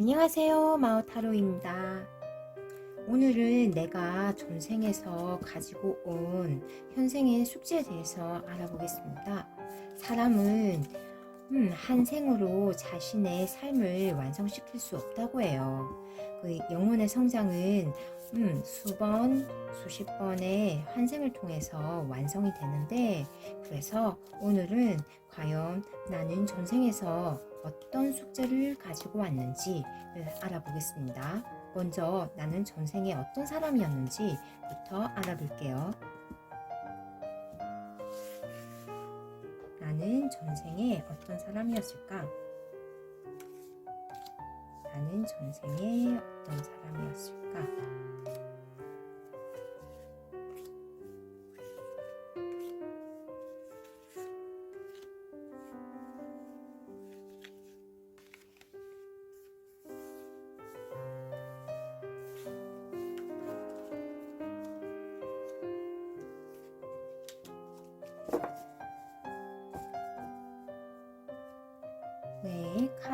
안녕하세요. 마오타로입니다. 오늘은 내가 전생에서 가지고 온 현생의 숙제에 대해서 알아보겠습니다. 사람은 음, 한 생으로 자신의 삶을 완성시킬 수 없다고 해요. 그 영혼의 성장은 음, 수번, 수십 번의 환생을 통해서 완성이 되는데 그래서 오늘은 과연 나는 전생에서 어떤 숙제를 가지고 왔는지를 알아보겠습니다. 먼저 나는 전생에 어떤 사람이었는지부터 알아볼게요. 나는 전생에 어떤 사람이었을까? 나는 전생에 어떤 사람이었을까?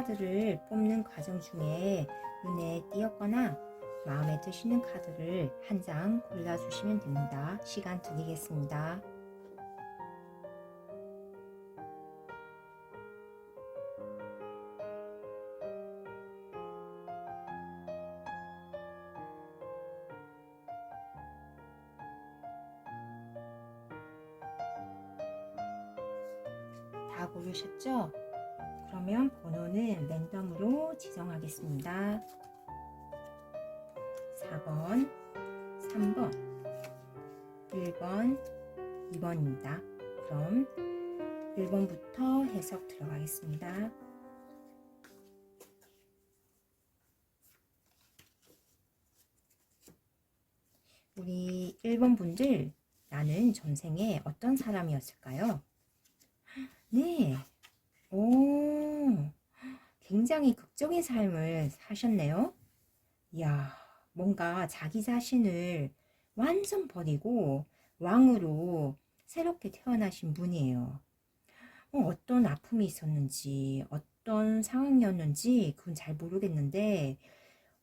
카드를 뽑는 과정 중에 눈에 띄었거나 마음에 드시는 카드를 한 장 골라주시면 됩니다. 시간 드리겠습니다. 다 지정하겠습니다. 4번, 3번, 1번, 2번입니다. 그럼 1번부터 해석 들어가겠습니다. 우리 1번 분들 나는 전생에 어떤 사람이었을까요? 네, 오, 굉장히 극적인 삶을 사셨네요. 이야, 뭔가 자기 자신을 완전 버리고 왕으로 새롭게 태어나신 분이에요. 어, 어떤 아픔이 있었는지, 어떤 상황이었는지, 그건 잘 모르겠는데,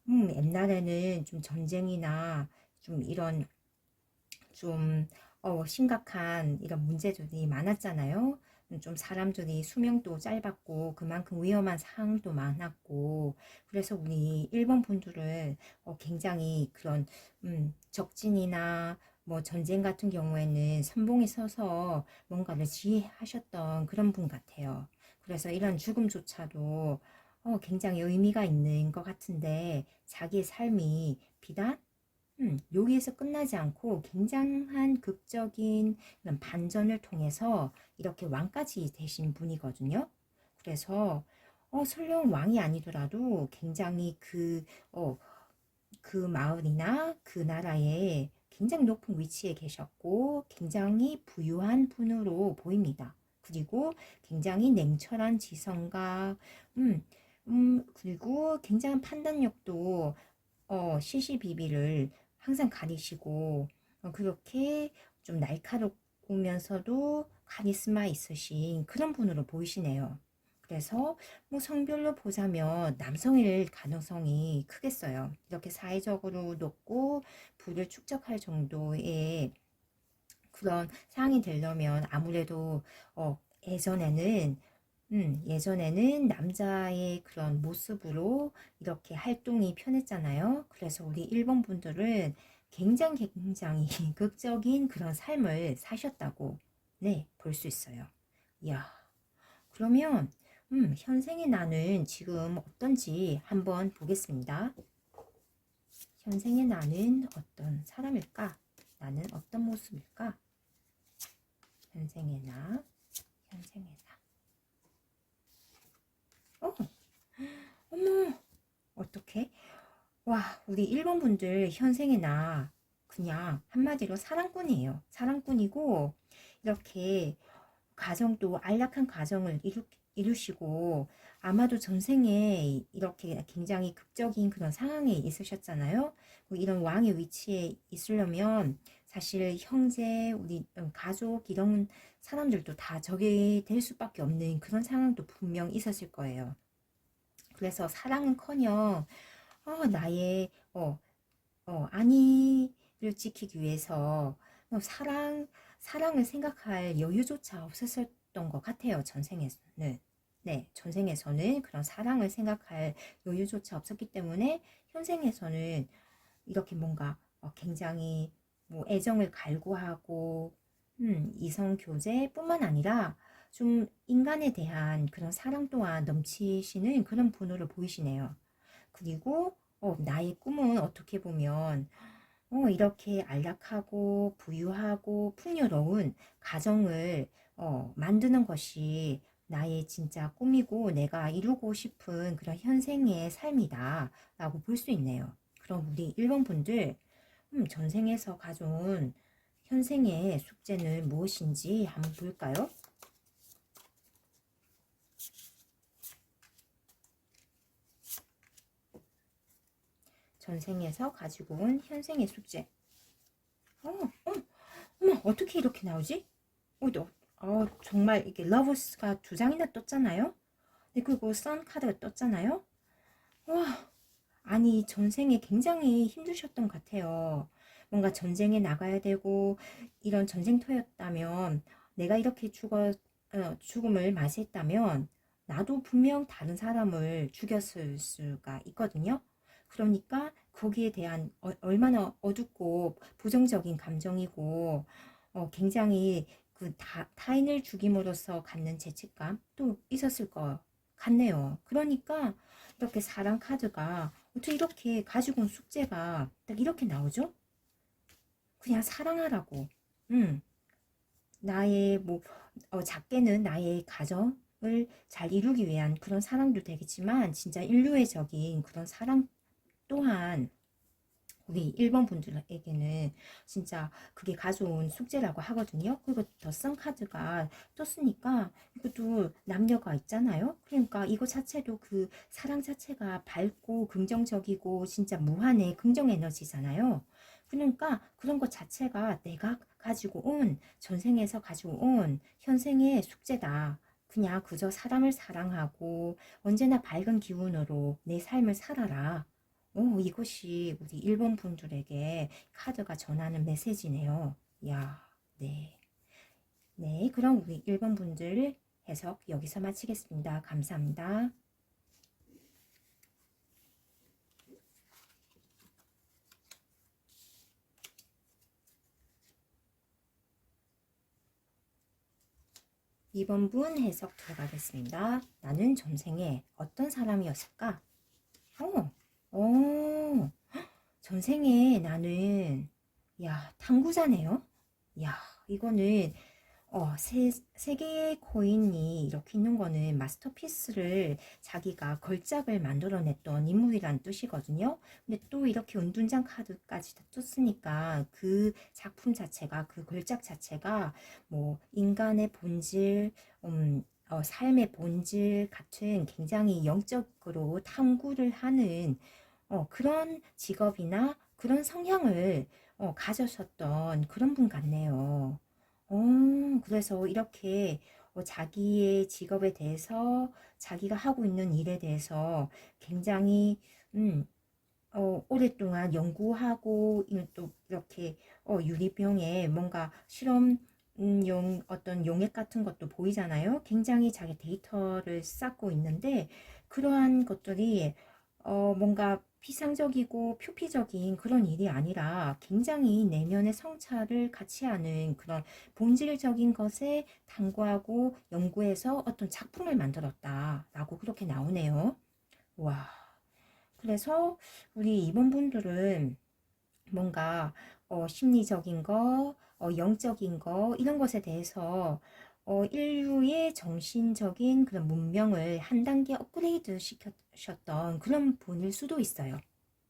음, 옛날에는 좀 전쟁이나 좀 이런 좀 어, 심각한 이런 문제들이 많았잖아요. 좀 사람들이 수명도 짧았고 그만큼 위험한 상황도 많았고 그래서 우리 일본 분들은 어, 굉장히 그런 음, 적진이나 뭐 전쟁 같은 경우에는 선봉에 서서 뭔가를 지휘하셨던 그런 분 같아요. 그래서 이런 죽음조차도 어, 굉장히 의미가 있는 것 같은데 자기의 삶이 비단 음, 여기에서 끝나지 않고 굉장한 극적인 반전을 통해서 이렇게 왕까지 되신 분이거든요. 그래서 어, 설령 왕이 아니더라도 굉장히 그, 어, 그 마을이나 그 나라에 굉장히 높은 위치에 계셨고 굉장히 부유한 분으로 보입니다. 그리고 굉장히 냉철한 지성과 음, 음, 그리고 굉장한 판단력도 어, 시시비비를 항상 가리시고 어, 그렇게 좀 날카롭으면서도 카리스마 있으신 그런 분으로 보이시네요. 그래서 뭐 성별로 보자면 남성일 가능성이 크겠어요. 이렇게 사회적으로 높고 부를 축적할 정도의 그런 상황이 되려면 아무래도 어, 예전에는 음, 예전에는 남자의 그런 모습으로 이렇게 활동이 편했잖아요. 그래서 우리 일본 분들은 굉장히 굉장히 극적인 그런 삶을 사셨다고 네, 볼 수 있어요. 이야. 그러면 음, 현생의 나는 지금 어떤지 한번 보겠습니다. 현생의 나는 어떤 사람일까? 나는 어떤 모습일까? 현생의 나, 현생의 나. 어, 어머, 어떡해? 와, 우리 일본 분들 현생의 나 그냥 한마디로 사랑꾼이에요. 사랑꾼이고 이렇게 가정도 안락한 가정을 이루, 이루시고 아마도 전생에 이렇게 굉장히 극적인 그런 상황에 있으셨잖아요. 뭐 이런 왕의 위치에 있으려면 사실 형제, 우리 가족 이런 사람들도 다 적이 될 수밖에 없는 그런 상황도 분명 있었을 거예요. 그래서 사랑은커녕 어, 나의 어, 어, 안위를 지키기 위해서 어, 사랑 사랑을 생각할 여유조차 없었던 것 같아요. 전생에서는. 네, 전생에서는 그런 사랑을 생각할 여유조차 없었기 때문에 현생에서는 이렇게 뭔가 어, 굉장히 뭐 애정을 갈구하고 음, 이성 교제뿐만 아니라 좀 인간에 대한 그런 사랑 또한 넘치시는 그런 분으로 보이시네요. 그리고 어, 나의 꿈은 어떻게 보면 어, 이렇게 안락하고 부유하고 풍요로운 가정을 어, 만드는 것이 나의 진짜 꿈이고 내가 이루고 싶은 그런 현생의 삶이다 라고 볼 수 있네요. 그럼 우리 1번 분들 음, 전생에서 가져온 현생의 숙제는 무엇인지 한번 볼까요? 전생에서 가지고 온 현생의 숙제. 어, 어, 어머, 어떻게 이렇게 나오지? 어, 너, 어, 정말 이게 러버스가 두 장이나 떴잖아요? 네, 그리고 선 카드가 떴잖아요? 와, 아니, 전생에 굉장히 힘드셨던 것 같아요. 뭔가 전쟁에 나가야 되고, 이런 전쟁터였다면, 내가 이렇게 죽어, 어, 죽음을 맞이했다면, 나도 분명 다른 사람을 죽였을 수가 있거든요. 그러니까 거기에 대한 어, 얼마나 어둡고 부정적인 감정이고 어, 굉장히 그 다, 타인을 죽임으로써 갖는 죄책감도 있었을 것 같네요. 그러니까 이렇게 사랑 카드가 어떻게 이렇게 가지고 온 숙제가 딱 이렇게 나오죠? 그냥 사랑하라고. 음. 나의 뭐 어, 작게는 나의 가정 을 잘 이루기 위한 그런 사랑도 되겠지만 진짜 인류애적인 그런 사랑 또한 우리 1번 분들에게는 진짜 그게 가져온 숙제라고 하거든요. 그리고 더선 카드가 떴으니까 이것도 남녀가 있잖아요. 그러니까 이거 자체도 그 사랑 자체가 밝고 긍정적이고 진짜 무한의 긍정 에너지잖아요. 그러니까 그런 것 자체가 내가 가지고 온 전생에서 가지고 온 현생의 숙제다. 그냥 그저 사람을 사랑하고 언제나 밝은 기운으로 내 삶을 살아라. 오, 이것이 우리 일본 분들에게 카드가 전하는 메시지네요. 야, 네. 네, 그럼 우리 일본 분들 해석 여기서 마치겠습니다. 감사합니다. 이번 분 해석 들어가겠습니다. 나는 전생에 어떤 사람이었을까? 어, 어, 전생에 나는, 야, 탐구자네요? 야, 이거는, 어, 세, 세 개의 코인이 이렇게 있는 거는 마스터피스를 자기가 걸작을 만들어냈던 인물이란 뜻이거든요. 근데 또 이렇게 은둔장 카드까지 다 떴으니까 그 작품 자체가, 그 걸작 자체가 뭐, 인간의 본질, 음, 어, 삶의 본질 같은 굉장히 영적으로 탐구를 하는 어, 그런 직업이나 그런 성향을 어, 가져셨던 그런 분 같네요. 어, 그래서 이렇게 어, 자기의 직업에 대해서 자기가 하고 있는 일에 대해서 굉장히 음, 어, 오랫동안 연구하고 또 이렇게 어, 유리병에 뭔가 실험 음, 용, 어떤 용액 같은 것도 보이잖아요. 굉장히 자기 데이터를 쌓고 있는데 그러한 것들이 어, 뭔가 피상적이고 표피적인 그런 일이 아니라 굉장히 내면의 성찰을 같이 하는 그런 본질적인 것에 탐구하고 연구해서 어떤 작품을 만들었다라고 그렇게 나오네요. 와. 그래서 우리 이번 분들은 뭔가 어, 심리적인 거, 어, 영적인 거 이런 것에 대해서 어, 인류의 정신적인 그런 문명을 한 단계 업그레이드 시켰던 그런 분일 수도 있어요.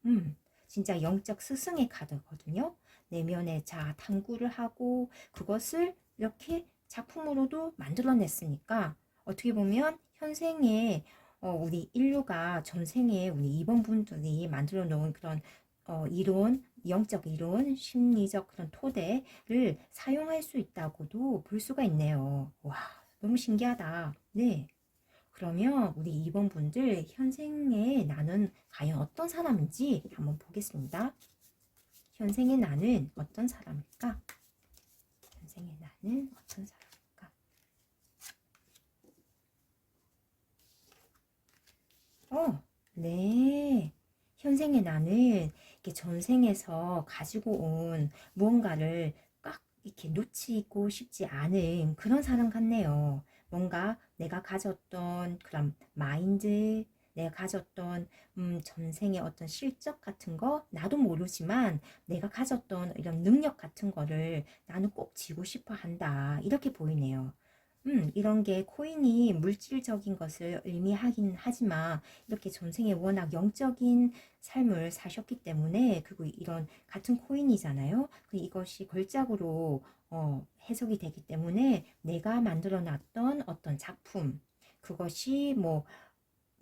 음, 진짜 영적 스승의 카드거든요. 내면의 자 탐구를 하고 그것을 이렇게 작품으로도 만들어냈으니까 어떻게 보면 현생에 어, 우리 인류가 전생에 우리 이번 분들이 만들어 놓은 그런 어, 이론, 영적 이론, 심리적 그런 토대를 사용할 수 있다고도 볼 수가 있네요. 와, 너무 신기하다. 네. 그러면 우리 2번 분들 현생에 나는 과연 어떤 사람인지 한번 보겠습니다. 현생의 나는 어떤 사람일까? 현생의 나는 어떤 사람일까? 어, 네. 현생의 나는 이렇게 전생에서 가지고 온 무언가를 꽉 이렇게 놓치고 싶지 않은 그런 사람 같네요. 뭔가 내가 가졌던 그런 마인드, 내가 가졌던 음, 전생의 어떤 실적 같은 거 나도 모르지만 내가 가졌던 이런 능력 같은 거를 나는 꼭 지고 싶어 한다. 이렇게 보이네요. 음, 이런 게 코인이 물질적인 것을 의미하긴 하지만 이렇게 전생에 워낙 영적인 삶을 사셨기 때문에 그리고 이런 같은 코인이잖아요. 그 이것이 걸작으로 어, 해석이 되기 때문에 내가 만들어 놨던 어떤 작품 그것이 뭐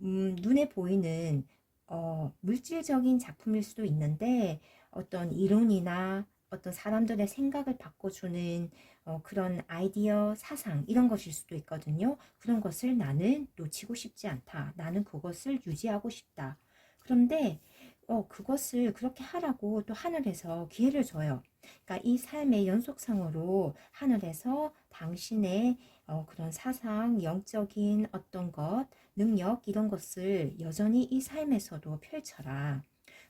음, 눈에 보이는 어, 물질적인 작품일 수도 있는데 어떤 이론이나 어떤 사람들의 생각을 바꿔주는 어, 그런 아이디어, 사상 이런 것일 수도 있거든요. 그런 것을 나는 놓치고 싶지 않다. 나는 그것을 유지하고 싶다. 그런데 어, 그것을 그렇게 하라고 또 하늘에서 기회를 줘요. 그러니까 이 삶의 연속상으로 하늘에서 당신의 어, 그런 사상, 영적인 어떤 것, 능력 이런 것을 여전히 이 삶에서도 펼쳐라.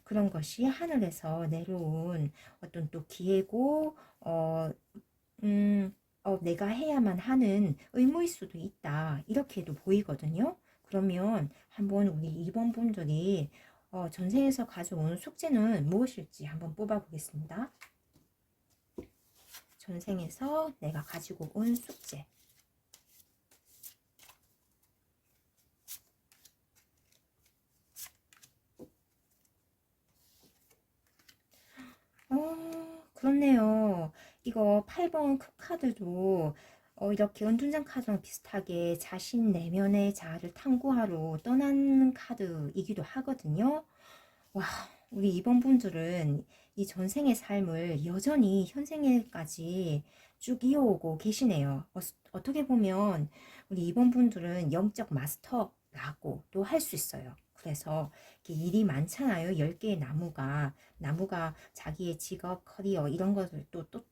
그런 것이 하늘에서 내려온 어떤 또 기회고, 어, 음, 어, 내가 해야만 하는 의무일 수도 있다. 이렇게도 보이거든요. 그러면 한번 우리 2번 분들이 어, 전생에서 가져온 숙제는 무엇일지 한번 뽑아보겠습니다. 전생에서 내가 가지고 온 숙제. 어, 그렇네요. 이거 8번 카드도 어, 이렇게 은둔장 카드랑 비슷하게 자신 내면의 자아를 탐구하러 떠나는 카드이기도 하거든요. 와, 우리 이번 분들은 이 전생의 삶을 여전히 현생에까지 쭉 이어오고 계시네요. 어, 떻게 보면 우리 이번 분들은 영적 마스터라고 또 할 수 있어요. 그래서 일이 많잖아요. 10개의 나무가. 나무가 자기의 직업, 커리어 이런 것을 또, 또,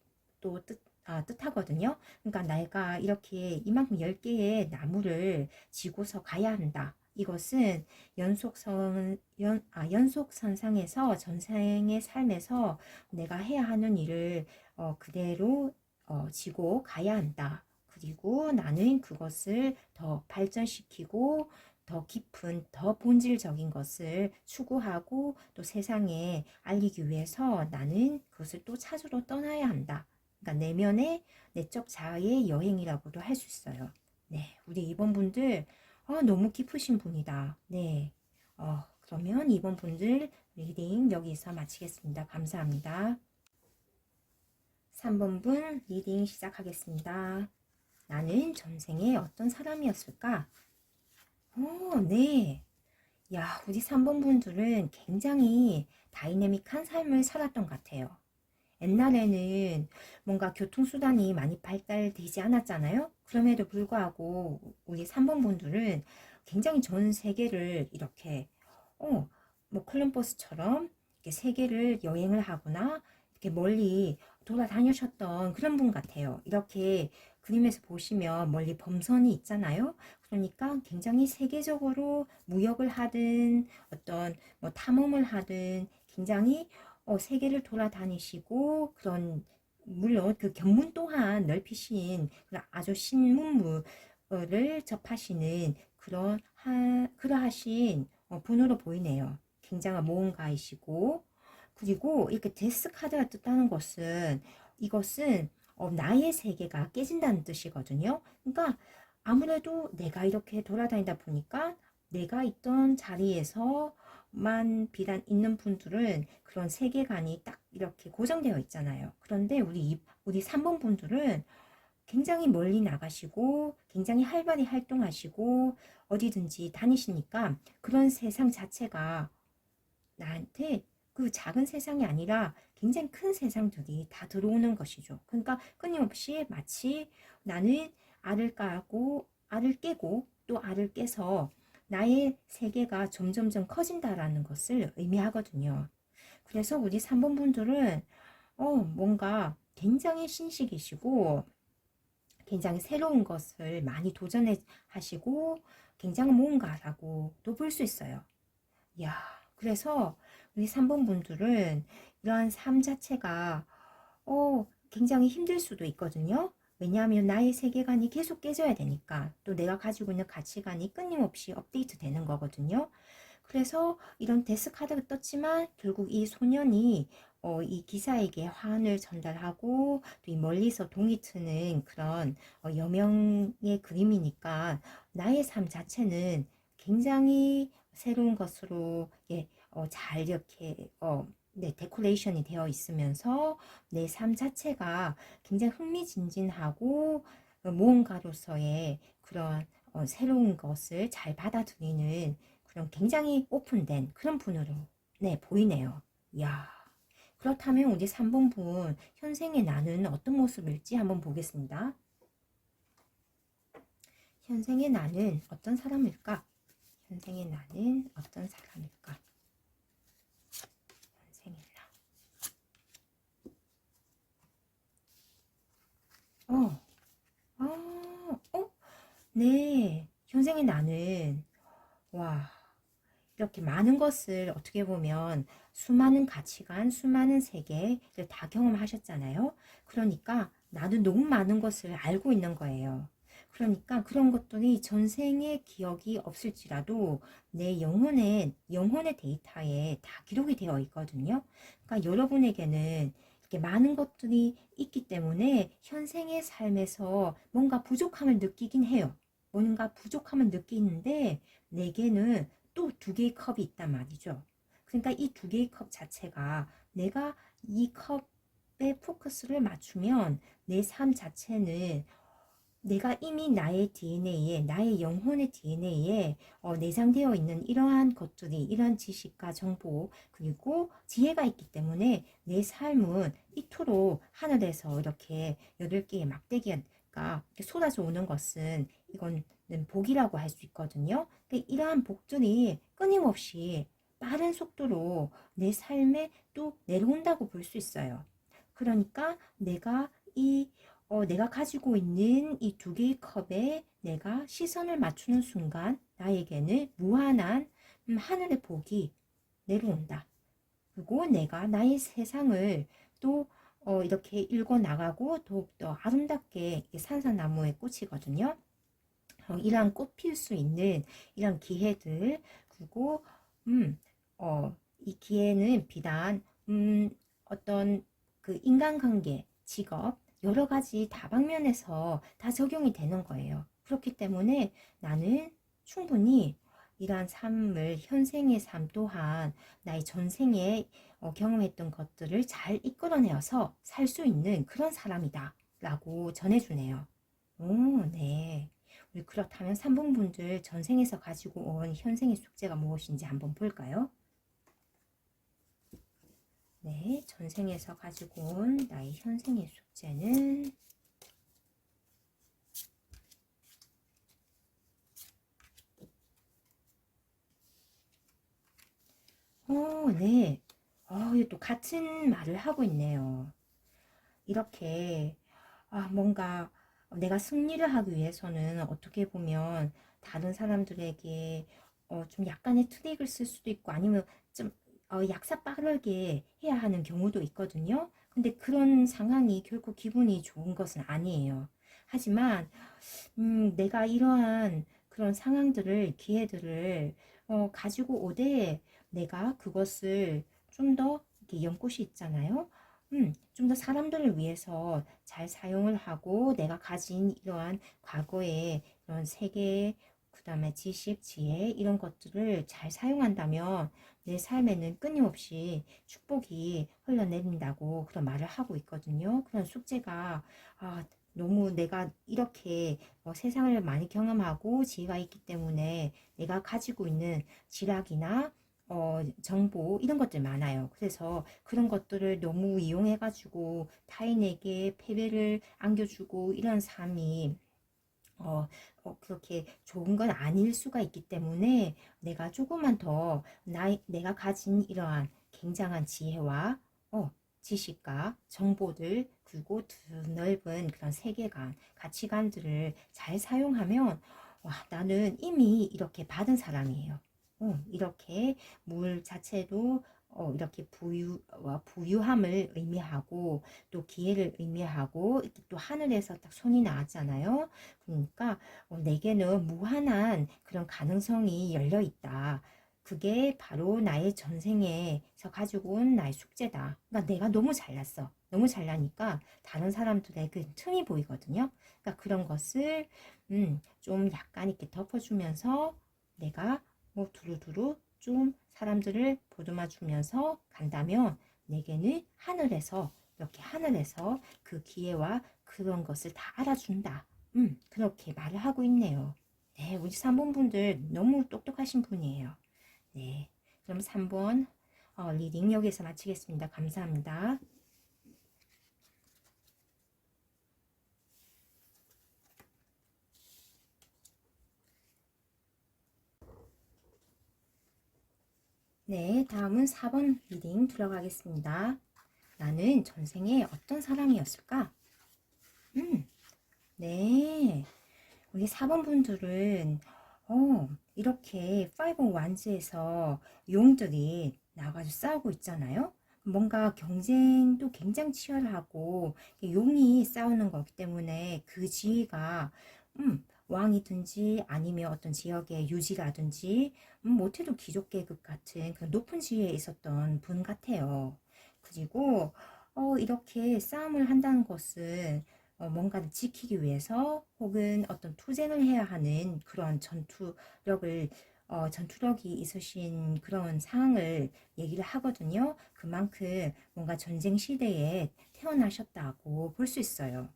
또 뜻, 아, 뜻하거든요. 그러니까 내가 이렇게 이만큼 10개의 나무를 지고서 가야 한다. 이것은 연속선, 연, 아, 연속선상에서 전생의 삶에서 내가 해야 하는 일을 어, 그대로 어, 지고 가야 한다. 그리고 나는 그것을 더 발전시키고 더 깊은, 더 본질적인 것을 추구하고 또 세상에 알리기 위해서 나는 그것을 또 찾으러 떠나야 한다. 그러니까 내면의 내적 자아의 여행이라고도 할 수 있어요. 네, 우리 이번 분들 어, 너무 깊으신 분이다. 네, 어, 그러면 이번 분들 리딩 여기서 마치겠습니다. 감사합니다. 3번 분 리딩 시작하겠습니다. 나는 전생에 어떤 사람이었을까? 어, 네. 야, 우리 3번 분들은 굉장히 다이내믹한 삶을 살았던 것 같아요. 옛날에는 뭔가 교통수단이 많이 발달되지 않았잖아요. 그럼에도 불구하고 우리 3번 분들은 굉장히 전 세계를 이렇게, 어, 뭐 콜럼버스처럼 이렇게 세계를 여행을 하거나 이렇게 멀리 돌아다니셨던 그런 분 같아요. 이렇게 그림에서 보시면 멀리 범선이 있잖아요. 그러니까 굉장히 세계적으로 무역을 하든 어떤 뭐 탐험을 하든 굉장히 어, 세계를 돌아다니시고 그런 물론 그 견문 또한 넓히신 아주 신문물을 접하시는 그런 하, 그러하신 어, 분으로 보이네요. 굉장한 모험가이시고 그리고 이렇게 데스 카드가 뜻하는 것은 이것은 어, 나의 세계가 깨진다는 뜻이거든요. 그러니까 아무래도 내가 이렇게 돌아다니다 보니까 내가 있던 자리에서 만 비단 있는 분들은 그런 세계관이 딱 이렇게 고정되어 있잖아요. 그런데 우리 우리 3번 분들은 굉장히 멀리 나가시고 굉장히 활발히 활동하시고 어디든지 다니시니까 그런 세상 자체가 나한테 그 작은 세상이 아니라 굉장히 큰 세상들이 다 들어오는 것이죠. 그러니까 끊임없이 마치 나는 알을 까고 알을 깨고 또 알을 깨서 나의 세계가 점점점 커진다라는 것을 의미하거든요. 그래서 우리 3번 분들은 어, 뭔가 굉장히 신식이시고 굉장히 새로운 것을 많이 도전해 하시고 굉장히 뭔가라고도 볼 수 있어요. 야, 그래서 우리 3번 분들은 이러한 삶 자체가 어, 굉장히 힘들 수도 있거든요. 왜냐하면 나의 세계관이 계속 깨져야 되니까 또 내가 가지고 있는 가치관이 끊임없이 업데이트 되는 거거든요. 그래서 이런 데스카드가 떴지만 결국 이 소년이 어, 이 기사에게 화환을 전달하고 또 이 멀리서 동이 트는 그런 어, 여명의 그림이니까 나의 삶 자체는 굉장히 새로운 것으로 예, 어, 잘 이렇게 어, 네, 데코레이션이 되어 있으면서 내 삶 자체가 굉장히 흥미진진하고 어, 무언가로서의 그런 어, 새로운 것을 잘 받아들이는 그런 굉장히 오픈된 그런 분으로 네, 보이네요. 이야. 그렇다면 우리 3번 분 현생의 나는 어떤 모습일지 한번 보겠습니다. 현생의 나는 어떤 사람일까? 현생의 나는 어떤 사람일까? 현생의 나. 어, 아, 어, 네. 현생의 나는, 와, 이렇게 많은 것을 어떻게 보면 수많은 가치관, 수많은 세계를 다 경험하셨잖아요. 그러니까 나도 너무 많은 것을 알고 있는 거예요. 그러니까 그런 것들이 전생의 기억이 없을지라도 내 영혼의, 영혼의 데이터에 다 기록이 되어 있거든요. 그러니까 여러분에게는 많은 것들이 있기 때문에 현생의 삶에서 뭔가 부족함을 느끼긴 해요. 뭔가 부족함을 느끼는데 내게는 또 두 개의 컵이 있단 말이죠. 그러니까 이 두 개의 컵 자체가 내가 이 컵에 포커스를 맞추면 내 삶 자체는 내가 이미 나의 DNA에, 나의 영혼의 DNA에 어, 내장되어 있는 이러한 것들이, 이러한 지식과 정보, 그리고 지혜가 있기 때문에 내 삶은 이토록 하늘에서 이렇게 여덟 개의 막대기가 쏟아져 오는 것은 이건 복이라고 할 수 있거든요. 그러니까 이러한 복들이 끊임없이 빠른 속도로 내 삶에 또 내려온다고 볼 수 있어요. 그러니까 내가 이 어, 내가 가지고 있는 이 두 개의 컵에 내가 시선을 맞추는 순간 나에게는 무한한 음, 하늘의 복이 내려온다. 그리고 내가 나의 세상을 또 어, 이렇게 읽어 나가고 더욱더 아름답게 산사나무의 꽃이거든요. 어, 이러한 꽃필 수 있는 이런 기회들 그리고 음, 어, 이 기회는 비단 음, 어떤 그 인간관계, 직업 여러 가지 다방면에서 다 적용이 되는 거예요. 그렇기 때문에 나는 충분히 이러한 삶을 현생의 삶 또한 나의 전생에 어, 경험했던 것들을 잘 이끌어내어서 살 수 있는 그런 사람이다 라고 전해주네요. 오, 네. 우리 그렇다면 3번 분들 전생에서 가지고 온 현생의 숙제가 무엇인지 한번 볼까요? 네, 전생에서 가지고 온 나의 현생의 숙제는 어, 네. 어, 또 같은 말을 하고 있네요. 이렇게 아, 뭔가 내가 승리를 하기 위해서는 어떻게 보면 다른 사람들에게 어, 좀 약간의 트릭을 쓸 수도 있고 아니면 좀 어, 약사 빠르게 해야 하는 경우도 있거든요. 근데 그런 상황이 결코 기분이 좋은 것은 아니에요. 하지만 음, 내가 이러한 그런 상황들을 기회들을 어, 가지고 오되 내가 그것을 좀 더 이렇게 연꽃이 있잖아요. 음, 좀 더 사람들을 위해서 잘 사용을 하고 내가 가진 이러한 과거의 이런 세계, 그 다음에 지식, 지혜 이런 것들을 잘 사용한다면 내 삶에는 끊임없이 축복이 흘러내린다고 그런 말을 하고 있거든요. 그런 숙제가 아, 너무 내가 이렇게 어, 세상을 많이 경험하고 지혜가 있기 때문에 내가 가지고 있는 지략이나 어, 정보 이런 것들 많아요. 그래서 그런 것들을 너무 이용해가지고 타인에게 패배를 안겨주고 이런 삶이 어, 어, 그렇게 좋은 건 아닐 수가 있기 때문에 내가 조금만 더 나, 내가 가진 이러한 굉장한 지혜와 어, 지식과 정보들 그리고 드넓은 그런 세계관, 가치관들을 잘 사용하면 와, 나는 이미 이렇게 받은 사람이에요. 어, 이렇게 물 자체도 어, 이렇게 부유, 어, 부유함을 의미하고 또 기회를 의미하고 또 하늘에서 딱 손이 나왔잖아요. 그러니까 어, 내게는 무한한 그런 가능성이 열려 있다. 그게 바로 나의 전생에서 가지고 온 나의 숙제다. 그러니까 내가 너무 잘났어. 너무 잘나니까 다른 사람들의 그 틈이 보이거든요. 그러니까 그런 것을 음, 좀 약간 이렇게 덮어주면서 내가 뭐 두루두루 좀 사람들을 보듬어 주면서 간다면 내게는 하늘에서 이렇게 하늘에서 그 기회와 그런 것을 다 알아준다. 음, 그렇게 말을 하고 있네요. 네, 우리 3번 분들 너무 똑똑하신 분이에요. 네, 그럼 3번 어, 리딩 여기서 마치겠습니다. 감사합니다. 네, 다음은 4번 리딩 들어가겠습니다. 나는 전생에 어떤 사람이었을까? 음, 네. 우리 4번 분들은, 어, 이렇게 5 완즈에서 용들이 나가지고 싸우고 있잖아요. 뭔가 경쟁도 굉장히 치열하고, 용이 싸우는 거기 때문에 그 지위가, 음, 왕이든지 아니면 어떤 지역의 유지라든지 음, 못해도 귀족 계급 같은 그 높은 지위에 있었던 분 같아요. 그리고 어, 이렇게 싸움을 한다는 것은 어, 뭔가를 지키기 위해서 혹은 어떤 투쟁을 해야 하는 그런 전투력을 어, 전투력이 있으신 그런 상황을 얘기를 하거든요. 그만큼 뭔가 전쟁 시대에 태어나셨다고 볼 수 있어요.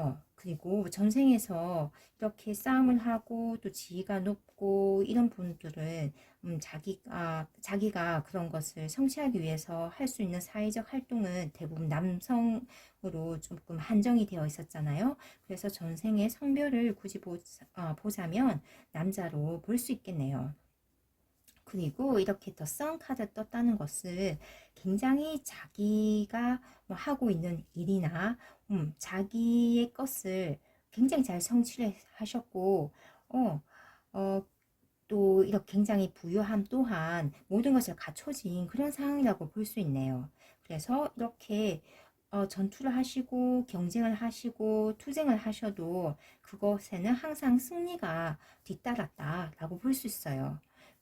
어, 그리고 전생에서 이렇게 싸움을 하고 또 지위가 높고 이런 분들은 음, 자기가 자기가 그런 것을 성취하기 위해서 할 수 있는 사회적 활동은 대부분 남성으로 조금 한정이 되어 있었잖아요. 그래서 전생의 성별을 굳이 보, 어, 보자면 남자로 볼 수 있겠네요. 그리고 이렇게 더 썬 카드 떴다는 것은 굉장히 자기가 뭐 하고 있는 일이나 음, 자기의 것을 굉장히 잘 성취를 하셨고 어, 어, 또 이렇게 굉장히 부유함 또한 모든 것을 갖춰진 그런 상황이라고 볼 수 있네요. 그래서 이렇게 어, 전투를 하시고 경쟁을 하시고 투쟁을 하셔도 그것에는 항상 승리가 뒤따랐다라고 볼 수 있어요.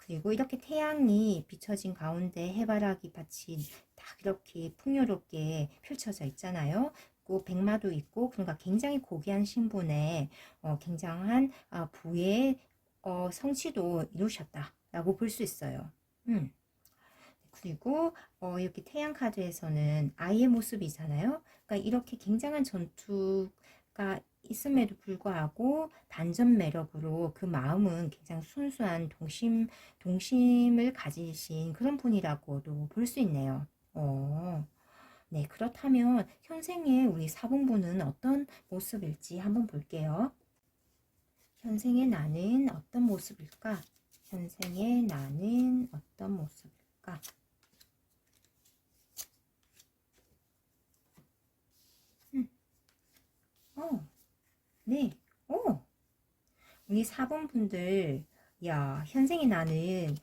그리고 이렇게 태양이 비춰진 가운데 해바라기 밭이 딱 이렇게 풍요롭게 펼쳐져 있잖아요. 그 백마도 있고 그러니까 굉장히 고귀한 신분에 어, 굉장한 어, 부의 어, 성취도 이루셨다라고 볼 수 있어요. 음. 그리고 어, 이렇게 태양 카드에서는 아이의 모습이잖아요. 그러니까 이렇게 굉장한 전투가 있음에도 불구하고 반전 매력으로 그 마음은 굉장히 순수한 동심, 동심을 가지신 그런 분이라고도 볼 수 있네요. 어, 네, 그렇다면 현생의 우리 사본부는 어떤 모습일지 한번 볼게요. 현생의 나는 어떤 모습일까? 현생의 나는 어떤 모습일까? 음. 어, 네, 오, 우리 4번 분들, 야, 현생의 나는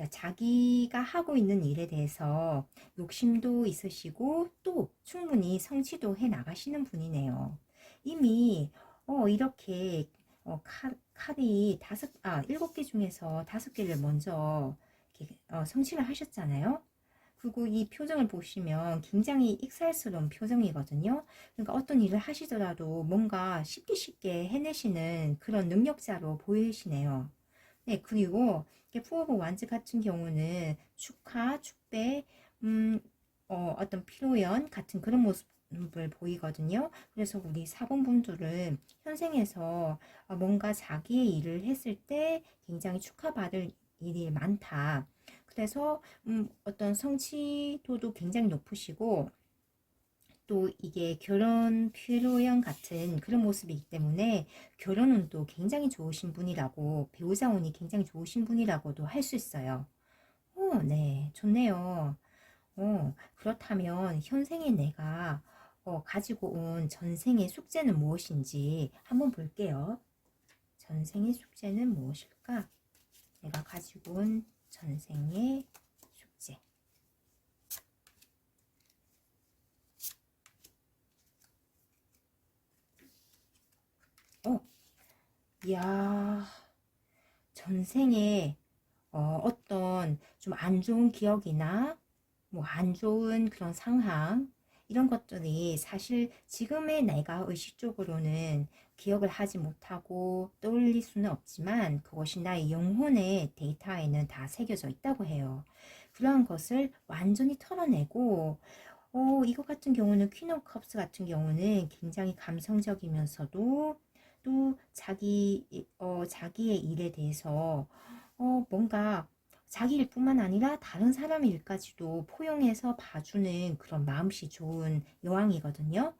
야, 자기가 하고 있는 일에 대해서 욕심도 있으시고 또 충분히 성취도 해 나가시는 분이네요. 이미 어, 이렇게 어, 칼, 칼이 다섯, 아, 일곱 개 중에서 다섯 개를 먼저 이렇게, 어, 성취를 하셨잖아요. 그리고 이 표정을 보시면 굉장히 익살스러운 표정이거든요. 그러니까 어떤 일을 하시더라도 뭔가 쉽게 쉽게 해내시는 그런 능력자로 보이시네요. 네, 그리고 푸어브 완즈 같은 경우는 축하, 축배, 음, 어, 어떤 피로연 같은 그런 모습을 보이거든요. 그래서 우리 사본분들은 현생에서 뭔가 자기의 일을 했을 때 굉장히 축하받을 일이 많다. 그래서 음, 어떤 성취도도 굉장히 높으시고 또 이게 결혼 피로연 같은 그런 모습이기 때문에 결혼은 또 굉장히 좋으신 분이라고 배우자 운이 굉장히 좋으신 분이라고도 할 수 있어요. 오, 네, 좋네요. 어, 그렇다면 현생에 내가 어, 가지고 온 전생의 숙제는 무엇인지 한번 볼게요. 전생의 숙제는 무엇일까? 내가 가지고 온 전생의 숙제. 어, 이야, 전생에 어, 어떤 좀 안 좋은 기억이나 뭐 안 좋은 그런 상황 이런 것들이 사실 지금의 내가 의식적으로는 기억을 하지 못하고 떠올릴 수는 없지만 그것이 나의 영혼의 데이터에는 다 새겨져 있다고 해요. 그러한 것을 완전히 털어내고 어, 이거 같은 경우는 퀸 오브 컵스 같은 경우는 굉장히 감성적이면서도 또 자기 어, 자기의 일에 대해서 어, 뭔가 자기 일뿐만 아니라 다른 사람의 일까지도 포용해서 봐주는 그런 마음씨 좋은 여왕이거든요.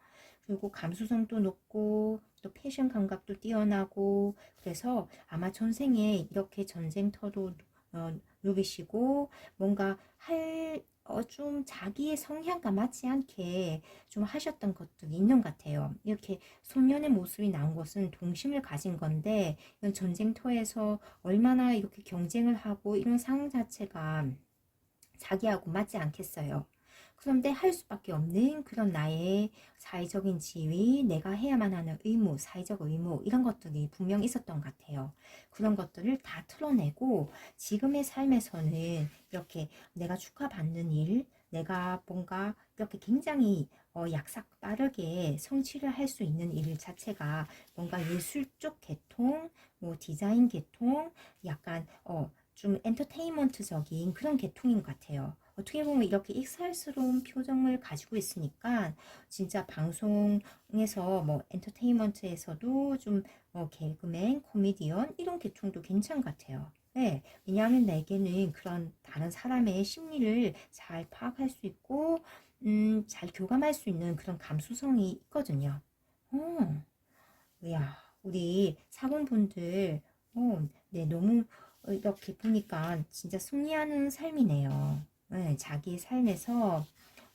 그리고 감수성도 높고 또 패션 감각도 뛰어나고 그래서 아마 전생에 이렇게 전쟁터도 어, 누비시고 뭔가 할 어, 좀 자기의 성향과 맞지 않게 좀 하셨던 것들이 있는 것 같아요. 이렇게 소년의 모습이 나온 것은 동심을 가진 건데 이건 전쟁터에서 얼마나 이렇게 경쟁을 하고 이런 상황 자체가 자기하고 맞지 않겠어요. 그런데 할 수밖에 없는 그런 나의 사회적인 지위, 내가 해야만 하는 의무, 사회적 의무, 이런 것들이 분명 있었던 것 같아요. 그런 것들을 다 털어내고 지금의 삶에서는 이렇게 내가 축하받는 일, 내가 뭔가 이렇게 굉장히 어, 약삭 빠르게 성취를 할 수 있는 일 자체가 뭔가 예술 쪽 계통, 뭐 디자인 계통, 약간 어, 좀 엔터테인먼트적인 그런 계통인 것 같아요. 어떻게 보면 이렇게 익살스러운 표정을 가지고 있으니까 진짜 방송에서 뭐 엔터테인먼트에서도 좀 어, 개그맨, 코미디언 이런 계통도 괜찮은 것 같아요. 네, 왜냐하면 내게는 그런 다른 사람의 심리를 잘 파악할 수 있고 음, 잘 교감할 수 있는 그런 감수성이 있거든요. 어, 야, 우리 사본분들 어, 네, 너무 이렇게 보니까 진짜 승리하는 삶이네요. 네, 자기 삶에서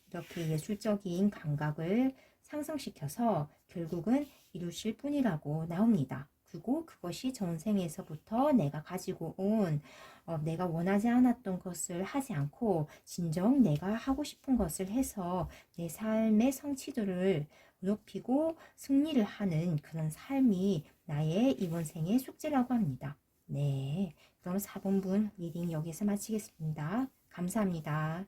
이렇게 예술적인 감각을 상승시켜서 결국은 이루실 뿐이라고 나옵니다. 그리고 그것이 전생에서부터 내가 가지고 온 어, 내가 원하지 않았던 것을 하지 않고 진정 내가 하고 싶은 것을 해서 내 삶의 성취도를 높이고 승리를 하는 그런 삶이 나의 이번 생의 숙제라고 합니다. 네. 그럼 4번분 리딩 여기서 마치겠습니다. 감사합니다.